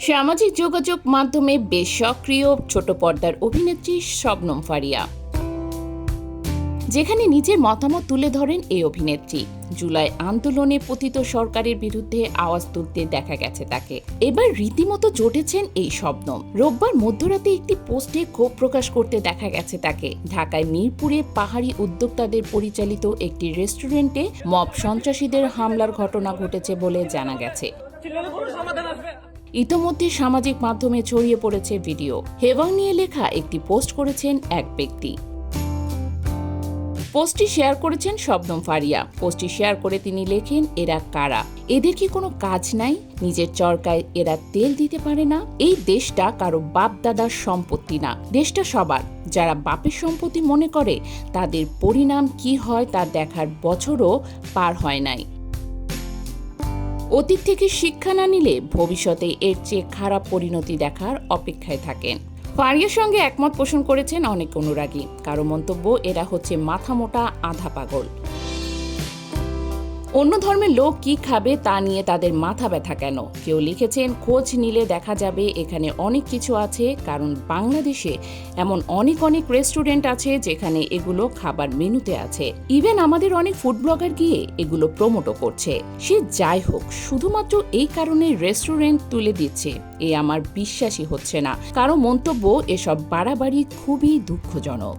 সামাজিক যোগাযোগ মাধ্যমে বেশ সক্রিয় ছোট পর্দার অভিনেত্রী শবনম ফারিয়া। যেখানে নিজের মতামত তুলে ধরেন এই অভিনেত্রী। জুলাই আন্দোলনে পতিত সরকারের বিরুদ্ধে আওয়াজ তুলতে দেখা গেছে তাকে। এবার রীতিমতো জটেছেন এই শবনম। রোববার মধ্যরাতে একটি পোস্টে ক্ষোভ প্রকাশ করতে দেখা গেছে তাকে। ঢাকায় মিরপুরে পাহাড়ি উদ্যোক্তাদের পরিচালিত একটি রেস্টুরেন্টে মব সন্ত্রাসীদের হামলার ঘটনা ঘটেছে বলে জানা গেছে। ইতোমধ্যে সামাজিক মাধ্যমে ছড়িয়ে পড়েছে ভিডিও। হেওয়াং নিয়ে লেখা একটি পোস্ট করেছেন এক ব্যক্তি। পোস্টটি শেয়ার করেছেন শবনম ফারিয়া। পোস্টটি শেয়ার করে তিনি লেখেন, এরা কারা? এদের কি কোনো কাজ নাই? নিজের চরকায় এরা তেল দিতে পারে না? এই দেশটা কারও বাপ দাদার সম্পত্তি না। দেশটা সবার। যারা বাপের সম্পত্তি মনে করে, তাদের পরিণাম কি হয় তা দেখার বছরও পার হয় নাই। অতীত থেকে শিক্ষা না নিলে ভবিষ্যতে এর চেয়ে খারাপ পরিণতি দেখার অপেক্ষায় থাকেন। ফারিয়ার সঙ্গে একমত পোষণ করেছেন অনেক অনুরাগী। কারও মন্তব্য, এরা হচ্ছে মাথা মোটা, আধা পাগল। অন্য ধর্মের লোক কি খাবে তা নিয়ে তাদের মাথা ব্যথা কেন? কেউ লিখেছেন, খোঁজ নিলে দেখা যাবে এখানে অনেক কিছু আছে, কারণ বাংলাদেশে এমন অনেক অনেক রেস্টুরেন্ট আছে যেখানে এগুলো খাবার মেনুতে আছে। ইভেন আমাদের অনেক ফুড ব্লগার গিয়ে এগুলো প্রমোটও করছে। সে যাই হোক, শুধুমাত্র এই কারণে রেস্টুরেন্ট তুলে দিচ্ছে, এ আমার বিশ্বাসই হচ্ছে না। কারও মন্তব্য এসব বাড়াবাড়ি খুবই দুঃখজনক।